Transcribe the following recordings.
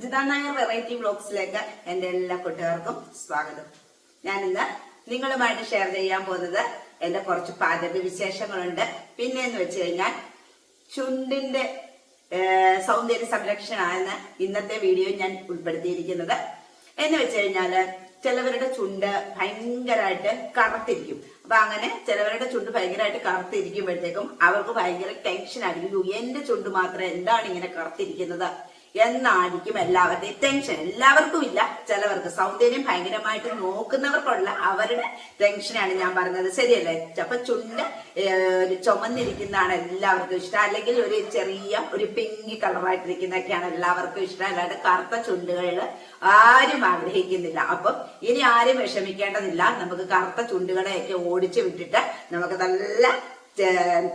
Ajitha Nair variety ബ്ലോഗ്സിലേക്ക് എന്റെ എല്ലാ കൂട്ടുകാർക്കും സ്വാഗതം. ഞാൻ ഇന്ന് നിങ്ങളുമായിട്ട് ഷെയർ ചെയ്യാൻ പോകുന്നത് എന്റെ കുറച്ച് പാചക വിശേഷങ്ങളുണ്ട്. പിന്നെ എന്ന് വെച്ച് കഴിഞ്ഞാൽ ചുണ്ടിന്റെ സൗന്ദര്യ സംരക്ഷണമാണ് ഇന്നത്തെ വീഡിയോ ഞാൻ ഉൾപ്പെടുത്തിയിരിക്കുന്നത്. എന്ന് വെച്ച് കഴിഞ്ഞാൽ ചിലവരുടെ ചുണ്ട് ഭയങ്കരമായിട്ട് കറുത്തിരിക്കും. അപ്പൊ അങ്ങനെ ചിലവരുടെ ചുണ്ട് ഭയങ്കരമായിട്ട് കറുത്തിരിക്കുമ്പോഴത്തേക്കും അവർക്ക് ഭയങ്കര ടെൻഷൻ ആയിരിക്കും. എന്റെ ചുണ്ട് മാത്രം എന്താണ് ഇങ്ങനെ കറുത്തിരിക്കുന്നത്? എന്നായിരിക്കും എല്ലാവരുടെയും ടെൻഷൻ എല്ലാവർക്കും ഇല്ല. ചിലവർക്ക് സൗന്ദര്യം ഭയങ്കരമായിട്ട് നോക്കുന്നവർക്കുള്ള അവരുടെ ടെൻഷനാണ് ഞാൻ പറഞ്ഞത്. ശരിയല്ലേ? അപ്പൊ ചുണ്ട് ചുമന്നിരിക്കുന്നതാണ് എല്ലാവർക്കും ഇഷ്ടം. അല്ലെങ്കിൽ ഒരു ചെറിയ ഒരു പിങ്കി കളറായിട്ടിരിക്കുന്നതൊക്കെയാണ് എല്ലാവർക്കും ഇഷ്ടം. അല്ലാണ്ട് കറുത്ത ചുണ്ടുകളിൽ ആരും ആഗ്രഹിക്കുന്നില്ല. അപ്പം ഇനി ആരും വിഷമിക്കേണ്ടതില്ല. നമുക്ക് കറുത്ത ചുണ്ടുകളെയൊക്കെ ഓടിച്ചു വിട്ടിട്ട് നമുക്ക് നല്ല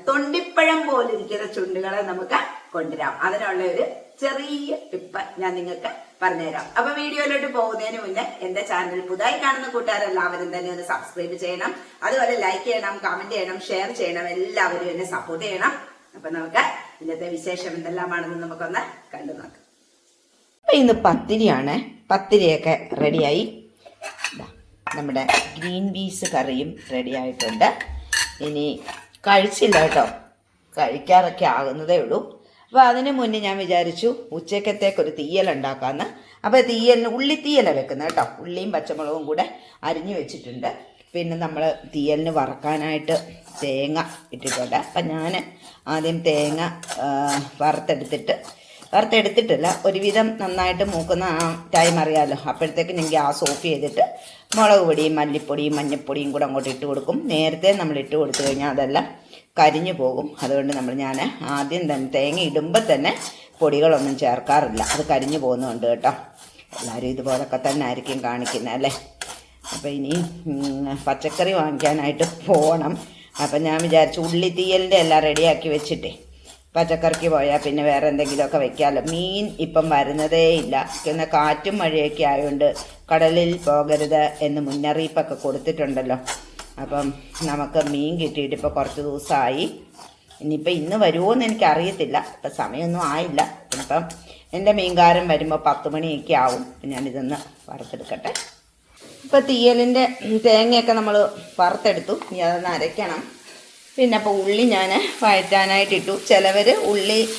തൊണ്ടിപ്പഴം പോലിരിക്കുന്ന ചുണ്ടുകളെ നമുക്ക് കൊണ്ടുവരാം. അതിനുള്ള ഒരു ചെറിയ ടിപ്പ് ഞാൻ നിങ്ങൾക്ക് പറഞ്ഞുതരാം. അപ്പൊ വീഡിയോയിലോട്ട് പോകുന്നതിന് മുന്നേ എന്റെ ചാനൽ പുതുതായി കാണുന്ന കൂട്ടുകാരെല്ലാവരും തന്നെ ഒന്ന് സബ്സ്ക്രൈബ് ചെയ്യണം. അതുപോലെ ലൈക്ക് ചെയ്യണം കമന്റ് ചെയ്യണം ഷെയർ ചെയ്യണം. എല്ലാവരും എന്നെ സപ്പോർട്ട് ചെയ്യണം. അപ്പൊ നമുക്ക് ഇന്നത്തെ വിശേഷം എന്തെല്ലാമാണെന്ന് നമുക്കൊന്ന് കണ്ടു നോക്കാം. അപ്പൊ ഇന്ന് പത്തിരിയാണ്. പത്തിരിയൊക്കെ റെഡിയായി നമ്മുടെ ഗ്രീൻ പീസ് കറിയും റെഡി ആയിട്ടുണ്ട്. ഇനി കഴിച്ചില്ല കേട്ടോ. കഴിക്കാറൊക്കെ ആകുന്നതേ ഉള്ളൂ. അപ്പോൾ അതിന് മുന്നേ ഞാൻ വിചാരിച്ചു ഉച്ചക്കത്തേക്ക് ഒരു തീയൽ ഉണ്ടാക്കാമെന്ന് അപ്പോൾ തീയലിന് ഉള്ളി തീയല വെക്കുന്നത് കേട്ടോ. ഉള്ളിയും പച്ചമുളകും കൂടെ അരിഞ്ഞു വെച്ചിട്ടുണ്ട്. പിന്നെ നമ്മൾ തീയലിന് വറക്കാനായിട്ട് തേങ്ങ ഇട്ടിട്ടുണ്ട്. അപ്പം ഞാൻ ആദ്യം തേങ്ങ വറുത്തെടുത്തിട്ട് വറുത്തെടുത്തിട്ടില്ല ഒരുവിധം നന്നായിട്ട് മൂക്കുന്ന ആ ടൈം അറിയാമല്ലോ അപ്പോഴത്തേക്ക് ഞാൻ ഗ്യാസ് ഓഫ് ചെയ്തിട്ട് മുളക് പൊടിയും മല്ലിപ്പൊടിയും മഞ്ഞൾപ്പൊടിയും കൂടെ അങ്ങോട്ട് ഇട്ട് കൊടുക്കും. നേരത്തെ നമ്മൾ ഇട്ട് കൊടുത്തു കഴിഞ്ഞാൽ അതെല്ലാം കരിഞ്ഞു പോകും. അതുകൊണ്ട് നമ്മൾ ഞാൻ ആദ്യം തന്നെ തേങ്ങ ഇടുമ്പോൾ തന്നെ പൊടികളൊന്നും ചേർക്കാറില്ല. അത് കരിഞ്ഞു പോകുന്നുണ്ട് കേട്ടോ. എല്ലാവരും ഇതുപോലൊക്കെ തന്നെ ആയിരിക്കും കാണിക്കുന്നത് അല്ലേ? അപ്പോൾ ഇനി പച്ചക്കറി വാങ്ങിക്കാനായിട്ട് പോകണം അപ്പം ഞാൻ വിചാരിച്ചു ഉള്ളി തീയലിന്റെ എല്ലാം റെഡിയാക്കി വെച്ചിട്ടേ പച്ചക്കറിക്ക് പോയാൽ പിന്നെ വേറെ എന്തെങ്കിലുമൊക്കെ വെക്കാമല്ലോ മീൻ ഇപ്പം വരുന്നതേ ഇല്ല. പിന്നെ കാറ്റും മഴയൊക്കെ ആയതുകൊണ്ട് കടലിൽ പോകരുത് എന്ന് മുന്നറിയിപ്പൊക്കെ കൊടുത്തിട്ടുണ്ടല്ലോ. അപ്പം നമുക്ക് മീൻ കിട്ടിയിട്ട് ഇപ്പോൾ കുറച്ച് ദിവസമായി. ഇനിയിപ്പോൾ ഇന്ന് വരുമോ എന്ന് എനിക്കറിയത്തില്ല. ഇപ്പം സമയമൊന്നും ആയില്ല. ഇപ്പം എന്റെ മീൻകാരൻ വരുമ്പോൾ പത്ത് മണിയൊക്കെ ആവും. ഞാനിതൊന്ന് വറുത്തെടുക്കട്ടെ. ഇപ്പോൾ തീയലിന്റെ തേങ്ങയൊക്കെ നമ്മൾ വറുത്തെടുത്തു. ഇനി അതൊന്ന് അരയ്ക്കണം. പിന്നെ അപ്പോൾ ഉള്ളി ഞാൻ വഴറ്റാനായിട്ടിട്ടു. ചിലവർ ഉള്ളി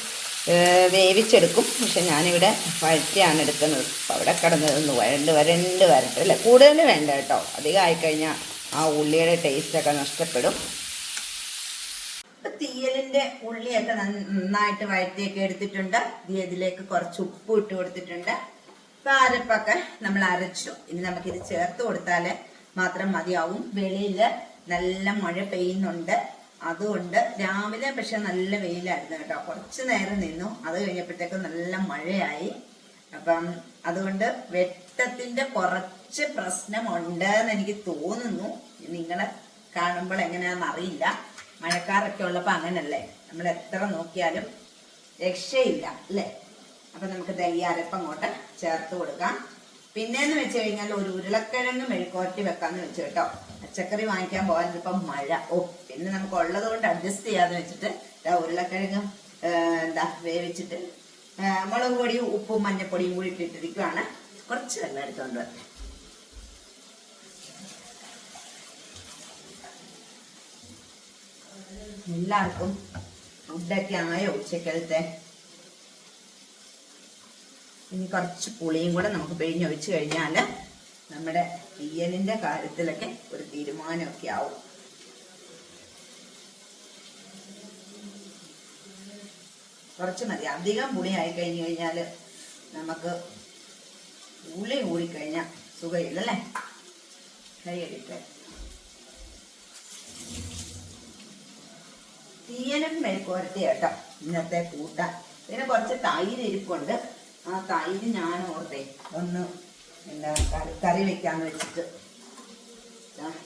വേവിച്ചെടുക്കും. പക്ഷെ ഞാനിവിടെ വഴറ്റിയാണ് എടുക്കുന്നത്. അപ്പോൾ അവിടെ കിടന്നതൊന്ന് വരണ്ട് വരണ്ട് വരട്ടെ അല്ലേ കൂടുതൽ വേണ്ട കേട്ടോ. അധികം ആയിക്കഴിഞ്ഞാൽ ആ ഉള്ളിയുടെ ടേസ്റ്റൊക്കെ നഷ്ടപ്പെടും. തീയലിന്റെ ഉള്ളിയൊക്കെ നന്നായിട്ട് വഴറ്റിയൊക്കെ എടുത്തിട്ടുണ്ട്. ഇതിലേക്ക് കുറച്ച് ഉപ്പ് ഇട്ട് കൊടുത്തിട്ടുണ്ട്. ഇപ്പൊ അരപ്പൊക്കെ നമ്മൾ അരച്ചു. ഇനി നമുക്കിത് ചേർത്ത് കൊടുത്താൽ മാത്രം മതിയാവും. വെളിയിൽ നല്ല മഴ പെയ്യുന്നുണ്ട്. അതുകൊണ്ട് രാവിലെ പക്ഷെ നല്ല വെയിലായിരുന്നു കേട്ടോ. കുറച്ച് നേരം നിന്നു. അത് കഴിഞ്ഞപ്പോഴത്തേക്കും നല്ല മഴയായി. അപ്പം അതുകൊണ്ട് വെട്ടത്തിന്റെ കുറച്ച് പ്രശ്നമുണ്ട് എന്ന് എനിക്ക് തോന്നുന്നു. നിങ്ങളെ കാണുമ്പോൾ എങ്ങനെയാണെന്ന് അറിയില്ല. മഴക്കാറൊക്കെ ഉള്ളപ്പോൾ അങ്ങനല്ലേ? നമ്മൾ എത്ര നോക്കിയാലും രക്ഷയില്ല അല്ലേ? അപ്പം നമുക്ക് ഈ അരപ്പം അങ്ങോട്ട് ചേർത്ത് കൊടുക്കാം. പിന്നെന്ന് വെച്ച് കഴിഞ്ഞാൽ ഒരു ഉരുളക്കിഴങ്ങ് മെഴുക്കോട്ടി വെക്കാന്ന് വെച്ചു കേട്ടോ. പച്ചക്കറി വാങ്ങിക്കാൻ പോകാൻ ഇപ്പം മഴ. ഓ പിന്നെ നമുക്ക് ഉള്ളത് കൊണ്ട് അഡ്ജസ്റ്റ് ചെയ്യാന്ന് വെച്ചിട്ട് ഉരുളക്കിഴങ്ങ് എന്താ വേവിച്ചിട്ട് മുളക് പൊടിയും ഉപ്പും മഞ്ഞപ്പൊടിയും കൂടി ഇട്ടിട്ടിരിക്കുവാണ്. കുറച്ച് വെള്ളം എടുത്തുകൊണ്ട് എല്ലാവർക്കും ഫുഡൊക്കെ ആയോ ഉച്ചക്കലത്തെ? ഇനി കുറച്ച് പുളിയും കൂടെ നമുക്ക് പിഴിഞ്ഞൊഴിച്ച് കഴിഞ്ഞാൽ നമ്മുടെ തീയലിന്റെ കാര്യത്തിലൊക്കെ ഒരു തീരുമാനമൊക്കെ ആവും. കുറച്ച് മതി. അധികം പുളി ആയി കഴിഞ്ഞു കഴിഞ്ഞാൽ നമുക്ക് പുളി കൂടിക്കഴിഞ്ഞാൽ സുഖമില്ലല്ലേ കൈ അടിക്കാൻ തീയനും മെഴുക്കുവരട്ടി കേട്ടോ ഇന്നത്തെ കൂട്ടാൻ പിന്നെ കുറച്ച് തൈര് ഇരിപ്പുണ്ട്. ആ തൈര് ഞാൻ ഓർത്തേ ഒന്ന് എന്താ കറി കറി വെക്കാന്ന് വെച്ചിട്ട്.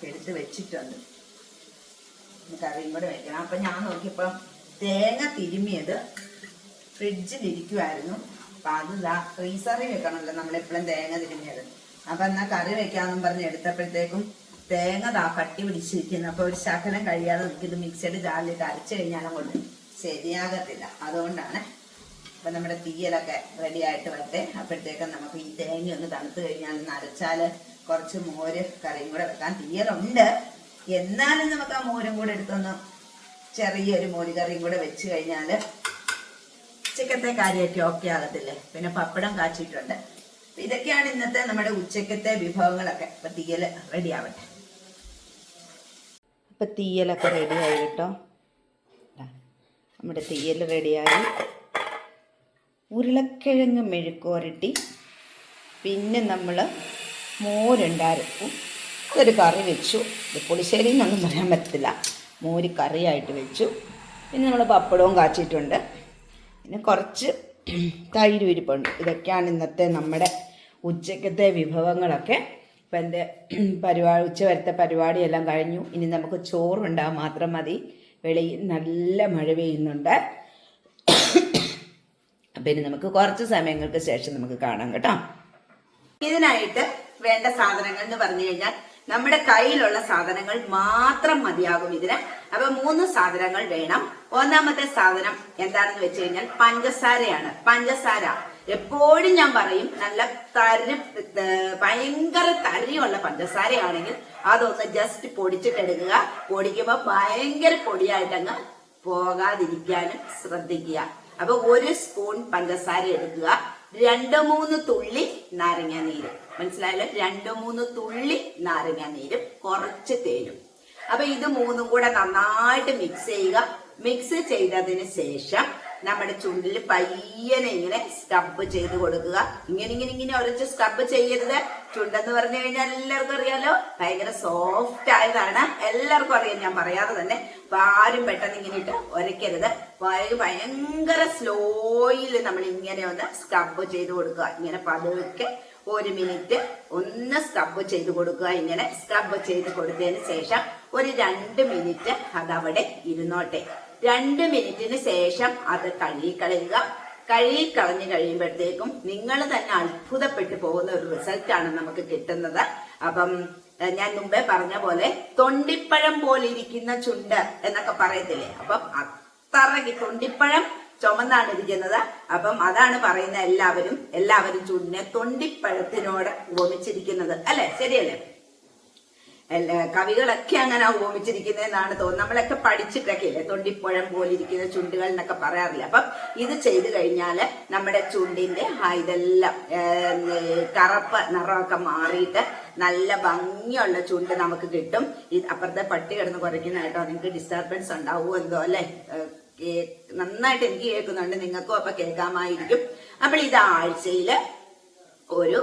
എടുത്ത് വെച്ചിട്ടുണ്ട്. കറിയും കൂടെ വെക്കണം. അപ്പം ഞാൻ നോക്കിയപ്പം തേങ്ങ തിരുമിയത് ഫ്രിഡ്ജിൽ ഇരിക്കുമായിരുന്നു അപ്പം ഫ്രീസറിൽ വെക്കണമല്ലോ നമ്മളെപ്പോഴും തേങ്ങ തിരുമിയത് അപ്പം എന്നാൽ കറി വെക്കാമെന്നും പറഞ്ഞ് എടുത്തപ്പോഴത്തേക്കും തേങ്ങ താ കട്ടി പിടിച്ചിരിക്കുന്നു. അപ്പോൾ ഒരു ശകലം കഴിയാതെ നമുക്കിത് മിക്സഡ് ജാറിലിട്ട് അരച്ചു കഴിഞ്ഞാലും കൊണ്ട് ശരിയാകത്തില്ല. അതുകൊണ്ടാണ് അപ്പൊ നമ്മുടെ തീയലൊക്കെ റെഡി ആയിട്ട് വരട്ടെ. അപ്പോഴത്തേക്കും നമുക്ക് ഈ തേങ്ങ ഒന്ന് തണുത്ത് കഴിഞ്ഞാൽ ഒന്ന് അരച്ചാൽ കുറച്ച് മോര് കറിയും കൂടെ വെക്കാൻ തീയലുണ്ട്. എന്നാലും നമുക്ക് ആ മോരും കൂടെ എടുത്തൊന്ന് ചെറിയൊരു മോര് കറിയും കൂടെ വെച്ച് കഴിഞ്ഞാൽ ഉച്ചക്കത്തെ കാര്യമായിട്ട് ഓക്കെ ആകത്തില്ലേ? പിന്നെ പപ്പടം കാച്ചിട്ടുണ്ട്. ഇതൊക്കെയാണ് ഇന്നത്തെ നമ്മുടെ ഉച്ചക്കത്തെ വിഭവങ്ങളൊക്കെ. അപ്പൊ തീയൽ റെഡി ആവട്ടെ. അപ്പൊ തീയലൊക്കെ ആയി കേട്ടോ. നമ്മുടെ തീയൽ റെഡിയായി ഉരുളക്കിഴങ്ങ് മെഴുക്കോരട്ടി പിന്നെ നമ്മൾ മോരുണ്ടായിരുന്നു. ഒരു കറി വെച്ചു. പുളിശ്ശേരി എന്നൊന്നും പറയാൻ പറ്റത്തില്ല. മോര് കറിയായിട്ട് വെച്ചു. പിന്നെ നമ്മൾ പപ്പടവും കാച്ചിട്ടുണ്ട് പിന്നെ കുറച്ച് തൈര് ഇരിപ്പുണ്ട് ഇതൊക്കെയാണ് ഇന്നത്തെ നമ്മുടെ ഉച്ചക്കത്തെ വിഭവങ്ങളൊക്കെ. ഇപ്പം എന്റെ പരിപാടി ഉച്ച വരത്തെ പരിപാടിയെല്ലാം കഴിഞ്ഞു. ഇനി നമുക്ക് ചോറുണ്ടാകാൻ മാത്രം മതി. വെളിയിൽ നല്ല മഴ പെയ്യുന്നുണ്ട്. അപ്പം ഇനി നമുക്ക് കുറച്ച് സമയങ്ങൾക്ക് ശേഷം നമുക്ക് കാണാം കേട്ടോ. ഇതിനായിട്ട് വേണ്ട സാധനങ്ങൾ എന്ന് പറഞ്ഞു കഴിഞ്ഞാൽ നമ്മുടെ കയ്യിലുള്ള സാധനങ്ങൾ മാത്രം മതിയാകും ഇതിന്. അപ്പൊ മൂന്ന് സാധനങ്ങൾ വേണം. ഒന്നാമത്തെ സാധനം എന്താണെന്ന് വെച്ച് കഴിഞ്ഞാൽ പഞ്ചസാരയാണ്. പഞ്ചസാര എപ്പോഴും ഞാൻ പറയും നല്ല തരി ഭയങ്കര തരിയുള്ള പഞ്ചസാരയാണെങ്കിൽ അതൊന്ന് ജസ്റ്റ് പൊടിച്ചിട്ടെടുക്കുക. പൊടിക്കുമ്പോൾ ഭയങ്കര പൊടിയായിട്ടങ്ങ് പോകാതിരിക്കാനും ശ്രദ്ധിക്കുക. അപ്പൊ ഒരു സ്പൂൺ പഞ്ചസാര എടുക്കുക. രണ്ട് മൂന്ന് തുള്ളി നാരങ്ങ നീര്. മനസ്സിലായല്ലോ? രണ്ട് മൂന്ന് തുള്ളി നാരങ്ങ നീരും കുറച്ച് തേനും. അപ്പൊ ഇത് മൂന്നും കൂടെ നന്നായിട്ട് മിക്സ് ചെയ്യുക. മിക്സ് ചെയ്തതിന് ശേഷം നമ്മുടെ ചുണ്ടിൽ പയ്യനെ ഇങ്ങനെ സ്ക്രബ് ചെയ്ത് കൊടുക്കുക. ഇങ്ങനെ ഇങ്ങനെ ഇങ്ങനെ ഒരച്ച് സ്ക്രബ് ചെയ്യരുത്. ചുണ്ടെന്ന് പറഞ്ഞു കഴിഞ്ഞാൽ എല്ലാവർക്കും അറിയാലോ? ഭയങ്കര സോഫ്റ്റ് ആയതാണ്. എല്ലാവർക്കും അറിയാം ഞാൻ പറയാതെ തന്നെ. അപ്പൊ ആരും പെട്ടെന്ന് ഇങ്ങനെ ഇട്ട് ഒരയ്ക്കരുത്. ഭയ- ഭയങ്കര സ്ലോയിൽ നമ്മൾ ഇങ്ങനെ ഒന്ന് സ്ക്രബ് ചെയ്ത് കൊടുക്കുക. ഇങ്ങനെ പതുക്കെ ഒരു മിനിറ്റ് ഒന്ന് സ്ക്രബ് ചെയ്ത് കൊടുക്കുക. ഇങ്ങനെ സ്ക്രബ് ചെയ്ത് കൊടുത്തതിന് ശേഷം ഒരു രണ്ട് മിനിറ്റ് അതവിടെ ഇരുന്നോട്ടെ. രണ്ട് മിനിറ്റിന് ശേഷം അത് കഴുകിക്കളയുക. കഴുകിക്കളഞ്ഞു കഴിയുമ്പോഴത്തേക്കും നിങ്ങൾ തന്നെ അത്ഭുതപ്പെട്ടു പോകുന്ന ഒരു റിസൾട്ട് ആണ് നമുക്ക് കിട്ടുന്നത്. അപ്പം ഞാൻ മുമ്പേ പറഞ്ഞ പോലെ തൊണ്ടിപ്പഴം പോലിരിക്കുന്ന ചുണ്ട് എന്നൊക്കെ പറയത്തില്ലേ? അപ്പം അത്രയ്ക്ക് തൊണ്ടിപ്പഴം ചുമന്നാണ് ഇരിക്കുന്നത് അപ്പം അതാണ് പറയുന്ന എല്ലാവരും എല്ലാവരും ചൂടിനെ തൊണ്ടിപ്പഴത്തിനോട് ഉപമിച്ചിരിക്കുന്നത്. അല്ലെ? ശരിയല്ലേ? കവികളൊക്കെ അങ്ങനെ ഉപമിച്ചിരിക്കുന്നതെന്നാണ് തോന്നുന്നത്. നമ്മളൊക്കെ പഠിച്ചിട്ടൊക്കെ ഇല്ലേ തൊണ്ടിപ്പഴം പോലെ ഇരിക്കുന്ന ചുണ്ടുകൾ എന്നൊക്കെ പറയാറില്ല? അപ്പം ഇത് ചെയ്തു കഴിഞ്ഞാൽ നമ്മുടെ ചുണ്ടിന്റെ ഇതെല്ലാം കറുപ്പ് നിറമൊക്കെ മാറിയിട്ട് നല്ല ഭംഗിയുള്ള ചുണ്ട് നമുക്ക് കിട്ടും. അപ്പുറത്തെ പട്ടി കിടന്ന് കുറയ്ക്കുന്ന കേട്ടോ നിങ്ങൾക്ക് ഡിസ്റ്റർബൻസ് ഉണ്ടാവുമോ എന്തോ അല്ലേ? നന്നായിട്ട് എനിക്ക് കേൾക്കുന്നുണ്ട് നിങ്ങൾക്കും അപ്പൊ കേൾക്കാമായിരിക്കും. അപ്പോൾ ഇത് ആഴ്ചയിൽ ഒരു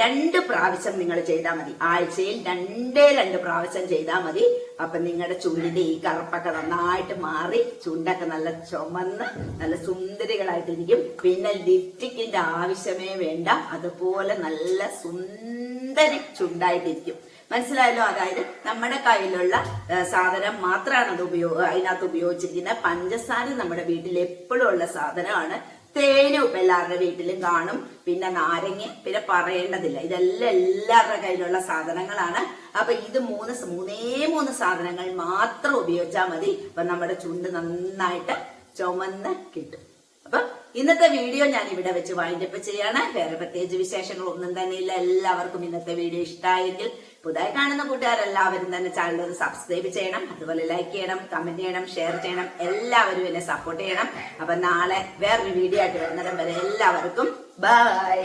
രണ്ട് പ്രാവശ്യം നിങ്ങൾ ചെയ്താൽ മതി. ആഴ്ചയിൽ രണ്ടേ രണ്ട് പ്രാവശ്യം ചെയ്താൽ മതി. അപ്പൊ നിങ്ങളുടെ ചുണ്ടിന്റെ ഈ കറുപ്പൊക്കെ നന്നായിട്ട് മാറി ചുണ്ടൊക്കെ നല്ല ചുമന്ന് നല്ല സുന്ദരികളായിട്ടിരിക്കും. പിന്നെ ലിപ്റ്റിക്കിന്റെ ആവശ്യമേ വേണ്ട. അതുപോലെ നല്ല സുന്ദരി ചുണ്ടായിട്ടിരിക്കും. മനസ്സിലായല്ലോ അതായത് നമ്മുടെ കയ്യിലുള്ള സാധനം മാത്രമാണ് അത് ഉപയോഗ അതിനകത്ത് ഉപയോഗിച്ചിരിക്കുന്നത്. പഞ്ചസാര നമ്മുടെ വീട്ടിൽ എപ്പോഴും ഉള്ള സാധനമാണ്. തേനും എല്ലാവരുടെ വീട്ടിലും കാണും. പിന്നെ നാരങ്ങ പിന്നെ പറയേണ്ടതില്ല. ഇതെല്ലാം എല്ലാവരുടെ കയ്യിലുള്ള സാധനങ്ങളാണ്. അപ്പൊ ഇത് മൂന്ന് മൂന്നേ മൂന്ന് സാധനങ്ങൾ മാത്രം ഉപയോഗിച്ചാൽ മതി. അപ്പൊ നമ്മുടെ ചുണ്ട് നന്നായിട്ട് ചുമന്ന് കിട്ടും. അപ്പൊ ഇന്നത്തെ വീഡിയോ ഞാൻ ഇവിടെ വെച്ച് വൈൻഡപ്പ് ചെയ്യാണ്. വേറെ പ്രത്യേകിച്ച് വിശേഷങ്ങൾ ഒന്നും തന്നെ ഇല്ല. എല്ലാവർക്കും ഇന്നത്തെ വീഡിയോ ഇഷ്ടമായെങ്കിൽ പുതുതായി കാണുന്ന കൂട്ടുകാരെല്ലാവരും തന്നെ ചാനൽ ഒന്ന് സബ്സ്ക്രൈബ് ചെയ്യണം. അതുപോലെ ലൈക്ക് ചെയ്യണം കമന്റ് ചെയ്യണം ഷെയർ ചെയ്യണം. എല്ലാവരും എന്നെ സപ്പോർട്ട് ചെയ്യണം. അപ്പൊ നാളെ വേറൊരു വീഡിയോ ആയിട്ട് വരുന്നതും വരെ എല്ലാവർക്കും ബൈ